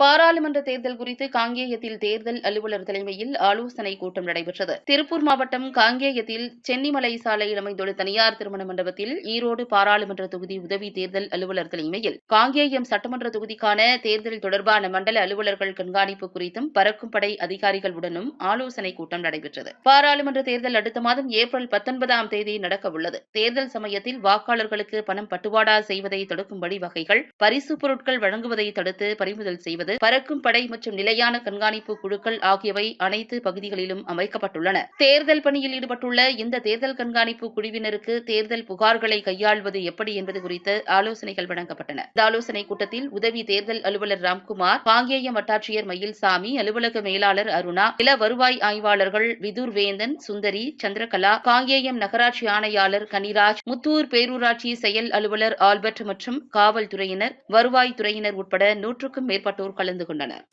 பாராளுமன்ற தேர்தல் குறித்து காங்கேயத்தில் தேர்தல் அலுவலர் தலைமையில் ஆலோசனை கூட்டம் நடைபெற்றது. திருப்பூர் மாவட்டம் காங்கேயத்தில் சென்னிமலை சாலையில் அமைந்துள்ள தனியார் திருமண மண்டபத்தில் ஈரோடு பாராளுமன்ற தொகுதி உதவி தேர்தல் அலுவலர் தலைமையில் காங்கேயம் சட்டமன்ற தொகுதிக்கான தேர்தல் தொடர்பான மண்டல அலுவலர்கள் கண்காணிப்பு குறித்தும் பறக்கும் படை அதிகாரிகளுடனும் ஆலோசனை கூட்டம் நடைபெற்றது. பாராளுமன்ற தேர்தல் அடுத்த மாதம் ஏப்ரல் பத்தொன்பதாம் தேதி நடக்கவுள்ளது தேர்தல் சமயத்தில் வாக்காளர்களுக்கு பணம் பட்டுவாடா செய்வதை தடுக்கும் வழிவகைகள் பரிசுப் பொருட்கள் வழங்குவதை தடுத்து பறிமுதல் செய்வது பறக்கும் படை மற்றும் நிலையான கண்காணிப்பு குழுக்கள் ஆகியவை அனைத்து பகுதிகளிலும் அமைக்கப்பட்டுள்ளன. தேர்தல் பணியில் ஈடுபட்டுள்ள இந்த தேர்தல் கண்காணிப்பு குழுவினருக்கு தேர்தல் புகார்களை கையாள்வது எப்படி என்பது குறித்து ஆலோசனைகள் வழங்கப்பட்டன. இந்த ஆலோசனை கூட்டத்தில் உதவி தேர்தல் அலுவலர் ராம்குமார் காங்கேயம் வட்டாட்சியர் மயில்சாமி அலுவலக மேலாளர் அருணா நில வருவாய் ஆய்வாளர்கள் விதுர் வேந்தன் சுந்தரி சந்திரகலா காங்கேயம் நகராட்சி ஆணையாளர் கனிராஜ் முத்தூர் பேரூராட்சி செயல் அலுவலர் ஆல்பர்ட் மற்றும் காவல்துறையினர் வருவாய்த்துறையினர் உட்பட நூற்றுக்கும் மேற்பட்டோர் கலந்து கொண்டனர்.